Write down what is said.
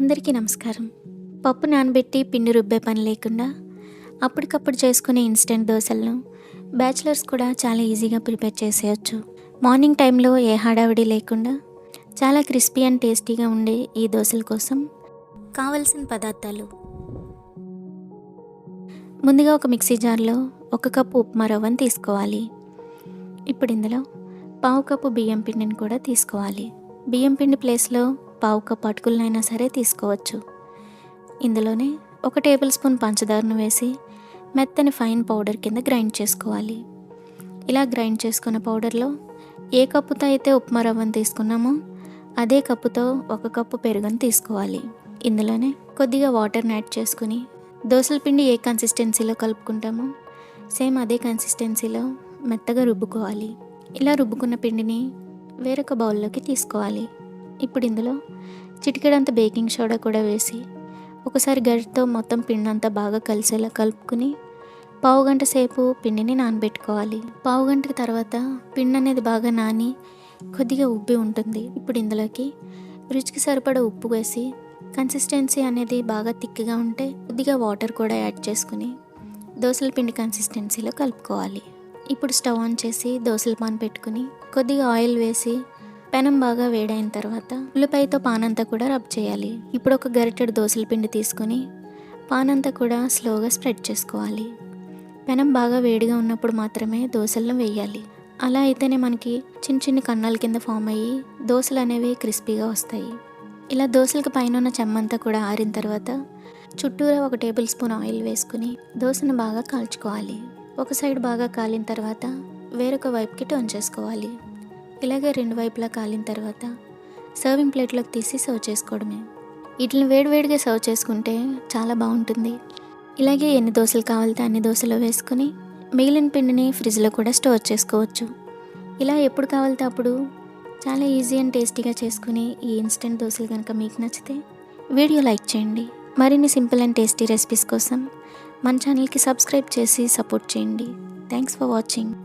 అందరికీ నమస్కారం. పప్పు నానబెట్టి పిండి రుబ్బే పని లేకుండా అప్పటికప్పుడు చేసుకునే ఇన్స్టెంట్ దోశలను బ్యాచిలర్స్ కూడా చాలా ఈజీగా ప్రిపేర్ చేసేయచ్చు. మార్నింగ్ టైంలో ఏ హడావిడి లేకుండా చాలా క్రిస్పీ అండ్ టేస్టీగా ఉండే ఈ దోశల కోసం కావలసిన పదార్థాలు. ముందుగా ఒక మిక్సీ జార్లో ఒక కప్పు ఉప్మా రవ్వను తీసుకోవాలి. ఇప్పుడు ఇందులో పావు కప్పు బియ్యం పిండిని కూడా తీసుకోవాలి. బియ్యం పిండి ప్లేస్లో పావు కప్పు అటుకులనైనా సరే తీసుకోవచ్చు. ఇందులోనే ఒక టేబుల్ స్పూన్ పంచదారను వేసి మెత్తని ఫైన్ పౌడర్ కింద గ్రైండ్ చేసుకోవాలి. ఇలా గ్రైండ్ చేసుకున్న పౌడర్లో ఏ కప్పుతో అయితే ఉప్మా రవ్వను తీసుకున్నామో అదే కప్పుతో ఒక కప్పు పెరుగును తీసుకోవాలి. ఇందులోనే కొద్దిగా వాటర్ని యాడ్ చేసుకుని దోసల పిండి ఏ కన్సిస్టెన్సీలో కలుపుకుంటామో సేమ్ అదే కన్సిస్టెన్సీలో మెత్తగా రుబ్బుకోవాలి. ఇలా రుబ్బుకున్న పిండిని వేరొక బౌల్లోకి తీసుకోవాలి. ఇప్పుడు ఇందులో చిటికెడంత బేకింగ్ సోడా కూడా వేసి ఒకసారి గరిటతో మొత్తం పిండి అంతా బాగా కలిసేలా కలుపుకుని పావు గంట సేపు పిండిని నానబెట్టుకోవాలి. పావు గంట తర్వాత పిండి అనేది బాగా నాని కొద్దిగా ఉబ్బి ఉంటుంది. ఇప్పుడు ఇందులోకి రుచికి సరిపడా ఉప్పు వేసి కన్సిస్టెన్సీ అనేది బాగా థిక్గా ఉంటే కొద్దిగా వాటర్ కూడా యాడ్ చేసుకుని దోశల పిండి కన్సిస్టెన్సీలో కలుపుకోవాలి. ఇప్పుడు స్టవ్ ఆన్ చేసి దోశల పాన్ పెట్టుకుని కొద్దిగా ఆయిల్ వేసి పెనం బాగా వేడైన తర్వాత ఉల్లిపాయతో పానంతా కూడా రబ్ చేయాలి. ఇప్పుడు ఒక గరిటెడు దోసల పిండి తీసుకుని పానంతా కూడా స్లోగా స్ప్రెడ్ చేసుకోవాలి. పెనం బాగా వేడిగా ఉన్నప్పుడు మాత్రమే దోశలను వేయాలి. అలా అయితేనే మనకి చిన్న చిన్న కన్నాల కింద ఫామ్ అయ్యి దోశలు అనేవి క్రిస్పీగా వస్తాయి. ఇలా దోశలకు పైన ఉన్న చెమ్మంతా కూడా ఆరిన తర్వాత చుట్టూరా ఒక టేబుల్ స్పూన్ ఆయిల్ వేసుకుని దోశను బాగా కాల్చుకోవాలి. ఒక సైడ్ బాగా కాలిన తర్వాత వేరొక వైపుకి టర్న్ చేసుకోవాలి. ఇలాగే రెండు వైపులా కాలిన తర్వాత సర్వింగ్ ప్లేట్లోకి తీసి సర్వ్ చేసుకోవడమే. వీటిని వేడివేడిగా సర్వ్ చేసుకుంటే చాలా బాగుంటుంది. ఇలాగే ఎన్ని దోశలు కావాలితే అన్ని దోశలు వేసుకుని మిగిలిన పిండిని ఫ్రిడ్జ్లో కూడా స్టోర్ చేసుకోవచ్చు. ఇలా ఎప్పుడు కావాలితే అప్పుడు చాలా ఈజీ అండ్ టేస్టీగా చేసుకుని ఈ ఇన్స్టెంట్ దోశలు కనుక మీకు నచ్చితే వీడియో లైక్ చేయండి. మరిన్ని సింపుల్ అండ్ టేస్టీ రెసిపీస్ కోసం మన ఛానల్కి సబ్స్క్రైబ్ చేసి సపోర్ట్ చేయండి. Thanks for watching.